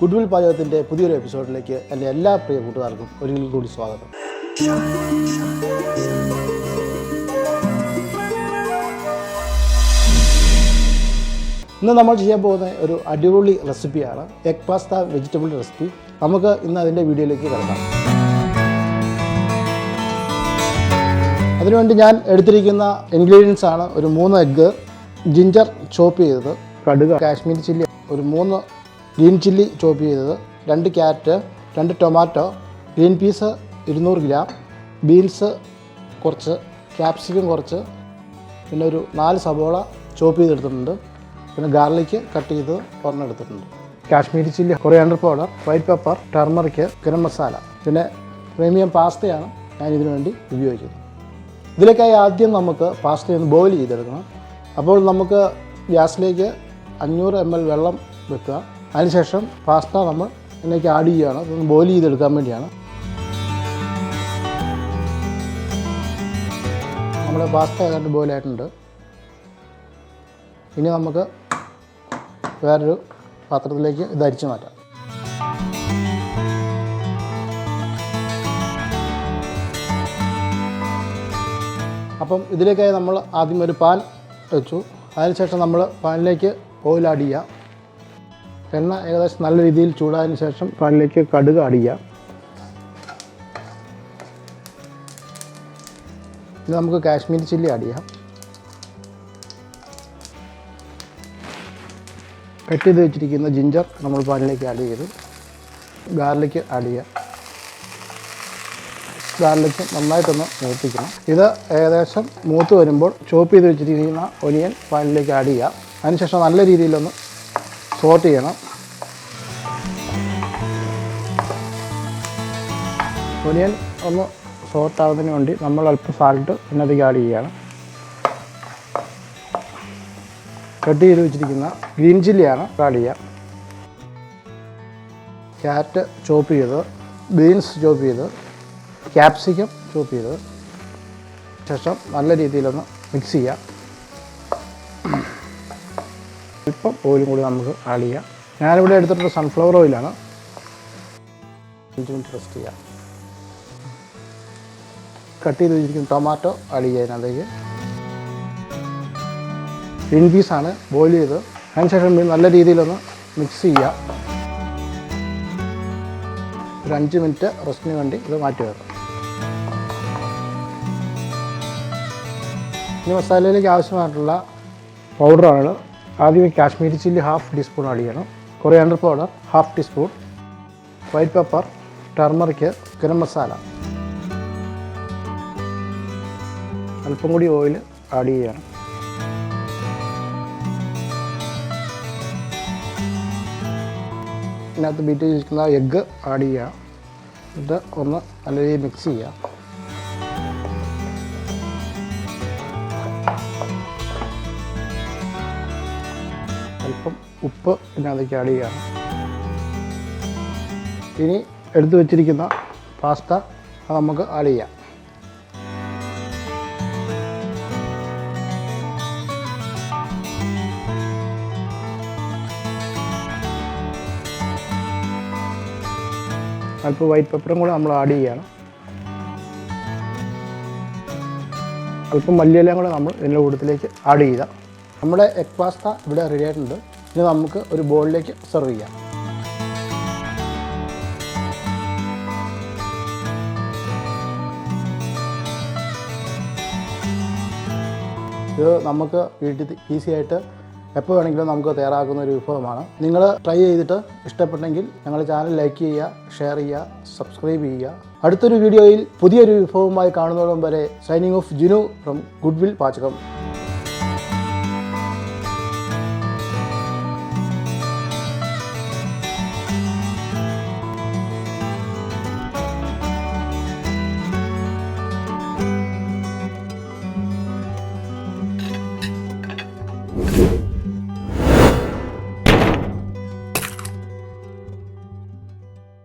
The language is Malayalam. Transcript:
ഗുഡ്വിൽ പാചകത്തിന്റെ പുതിയൊരു എപ്പിസോഡിലേക്ക് എന്റെ എല്ലാ പ്രിയ കൂട്ടുകാർക്കും ഒരിക്കൽ കൂടി സ്വാഗതം. ഇന്ന് നമ്മൾ ചെയ്യാൻ പോകുന്ന ഒരു അടിപൊളി റെസിപ്പിയാണ് എഗ് പാസ്ത വെജിറ്റബിൾ റെസിപ്പി. നമുക്ക് ഇന്ന് അതിന്റെ വീഡിയോയിലേക്ക് കിടക്കാം. അതിനുവേണ്ടി ഞാൻ എടുത്തിരിക്കുന്ന ഇൻഗ്രീഡിയൻസ് ആണ് ഒരു മൂന്ന് എഗ്ഗ് ജിഞ്ചർ ചോപ്പ് ചെയ്തത് കടുക് കാശ്മീരി ചില്ലി ഒരു മൂന്ന് ഗ്രീൻ ചില്ലി ചോപ്പ് ചെയ്തത് രണ്ട് ക്യാരറ്റ് രണ്ട് ടൊമാറ്റോ ഗ്രീൻ പീസ് ഇരുന്നൂറ് ഗ്രാം ബീൻസ് കുറച്ച് ക്യാപ്സിക്കം കുറച്ച് പിന്നെ ഒരു നാല് സബോള ചോപ്പ് ചെയ്തെടുത്തിട്ടുണ്ട്. പിന്നെ ഗാർലിക്ക് കട്ട് ചെയ്ത് പറഞ്ഞെടുത്തിട്ടുണ്ട് Kashmiri chilli coriander powder white pepper turmeric garam masala. പിന്നെ പ്രീമിയം പാസ്തയാണ് ഞാൻ ഇതിനു വേണ്ടി ഉപയോഗിക്കുന്നത്. ഇതിലേക്കായി ആദ്യം നമുക്ക് പാസ്ത ഒന്ന് ബോയിൽ ചെയ്തെടുക്കണം. അപ്പോൾ നമുക്ക് ഗ്യാസിലേക്ക് അഞ്ഞൂറ് എം എൽ വെള്ളം വെക്കുക. അതിനുശേഷം പാസ്ത നമ്മൾ ഇതിലേക്ക് ആഡ് ചെയ്യുകയാണ്. അതൊന്ന് ബോയിൽ ചെയ്തെടുക്കാൻ വേണ്ടിയാണ്. നമ്മുടെ പാസ്ത ഏതാണ്ട് ബോയിലായിട്ടുണ്ട് ഇനി നമുക്ക് വേറൊരു പാത്രത്തിലേക്ക് ഇത് അരിച്ചു മാറ്റാം. അപ്പം ഇതിലേക്കായി നമ്മൾ ആദ്യം ഒരു പാൽ വെച്ചു. അതിനുശേഷം നമ്മൾ പാലിലേക്ക് ഓയിൽ ആഡ് ചെയ്യുക എണ്ണ ഏകദേശം നല്ല രീതിയിൽ ചൂടായതിനു ശേഷം പാനിലേക്ക് കടുക് ആഡ് ഇനി നമുക്ക് കാശ്മീരി ചില്ലി ആഡ് ചെയ്യാം. കട്ട് ചെയ്ത് വെച്ചിരിക്കുന്ന ജിഞ്ചർ നമ്മൾ പാനിലേക്ക് ആഡ് ചെയ്തു ഗാർലിക്ക് ആഡ് ചെയ്യുക ഗാർലിക്ക് നന്നായിട്ടൊന്ന് മൂപ്പിക്കണം. ഇത് ഏകദേശം മൂത്ത് വരുമ്പോൾ ചോപ്പ് ചെയ്ത് വെച്ചിരിക്കുന്ന ഒനിയൻ പാനിലേക്ക് ആഡ് ചെയ്യുക അതിനുശേഷം നല്ല രീതിയിലൊന്ന് സോട്ട് ചെയ്യണം. ഒനിയൻ ഒന്ന് സോട്ട് ആവുന്നതിന് വേണ്ടി നമ്മൾ അല്പം സാൾട്ട് ഇതിനകത്തേക്ക് ആഡ് ചെയ്യുകയാണ്. കട്ട് ചെയ്ത് വെച്ചിരിക്കുന്ന ഗ്രീൻ ചില്ലിയാണ് ആഡ് ചെയ്യുക. ക്യാരറ്റ് ചോപ്പ് ചെയ്ത് ബീൻസ് ചോപ്പ് ചെയ്ത് ക്യാപ്സിക്കം ചോപ്പ് ചെയ്ത് ശേഷം നല്ല രീതിയിലൊന്ന് മിക്സ് ചെയ്യാം അല്പം ഓയിലും കൂടി നമുക്ക് ആഡ് ചെയ്യാം. ഞാനിവിടെ എടുത്തിട്ടുള്ള സൺഫ്ലവർ ഓയിലാണ് അഞ്ച് മിനിറ്റ് റെസ്റ്റ് ചെയ്യാം. കട്ട് ചെയ്ത് വെച്ചിരിക്കുന്ന ടൊമാറ്റോ ആഡ് ചെയ്യുക അതിനകത്തേക്ക് ഗ്രീൻ പീസാണ് ബോയിൽ ചെയ്ത്. അതിനുശേഷം നല്ല രീതിയിലൊന്ന് മിക്സ് ചെയ്യുക. ഒരു അഞ്ച് മിനിറ്റ് റെസ്റ്റിന് വേണ്ടി ഇത് മാറ്റി വെക്കാം. ഇനി മസാലയിലേക്ക് ആവശ്യമായിട്ടുള്ള പൗഡറാണ് ആദ്യം Kashmiri chilli half teaspoon add ചെയ്യണം. Coriander powder half teaspoon white pepper turmeric garam masala. അല്പം കൂടി ഓയിൽ ആഡ് ചെയ്യണം. ഇതിനകത്ത് ബീറ്റ് ചെയ്തിരിക്കുന്ന എഗ്ഗ് ആഡ് ചെയ്യുക ഇത് ഒന്ന് നല്ല രീതിയിൽ മിക്സ് ചെയ്യുക അല്പം ഉപ്പ് ഇതിനകത്തേക്ക് ആഡ് ചെയ്യുകയാണ്. ഇനി എടുത്തു വച്ചിരിക്കുന്ന പാസ്ത അത് നമുക്ക് ആഡ് ചെയ്യാം. അല്പം വൈറ്റ് പെപ്പറും കൂടെ നമ്മൾ ആഡ് ചെയ്യുകയാണ്. അല്പം മല്ലിയെല്ലാം കൂടെ നമ്മൾ ഇതിന്റെ കൂട്ടത്തിലേക്ക് ആഡ് ചെയ്യുക നമ്മുടെ എഗ് പാസ്ത ഇവിടെ റെഡി ആയിട്ടുണ്ട്. ഇനി നമുക്ക് ഒരു ബോളിലേക്ക് സെർവ് ചെയ്യാം. ഇത് നമുക്ക് വീട്ടിൽ ഈസി ആയിട്ട് എപ്പോൾ വേണമെങ്കിലും നമുക്ക് തയ്യാറാക്കുന്ന ഒരു വിഭവമാണ്. നിങ്ങൾ ട്രൈ ചെയ്തിട്ട് ഇഷ്ടപ്പെട്ടെങ്കിൽ ഞങ്ങളുടെ ചാനൽ ലൈക്ക് ചെയ്യുക ഷെയർ ചെയ്യുക സബ്സ്ക്രൈബ് ചെയ്യുക. അടുത്തൊരു വീഡിയോയിൽ പുതിയൊരു വിഭവവുമായി കാണുന്നതോടും വരെ signing off Jinu from Goodwill Pachakam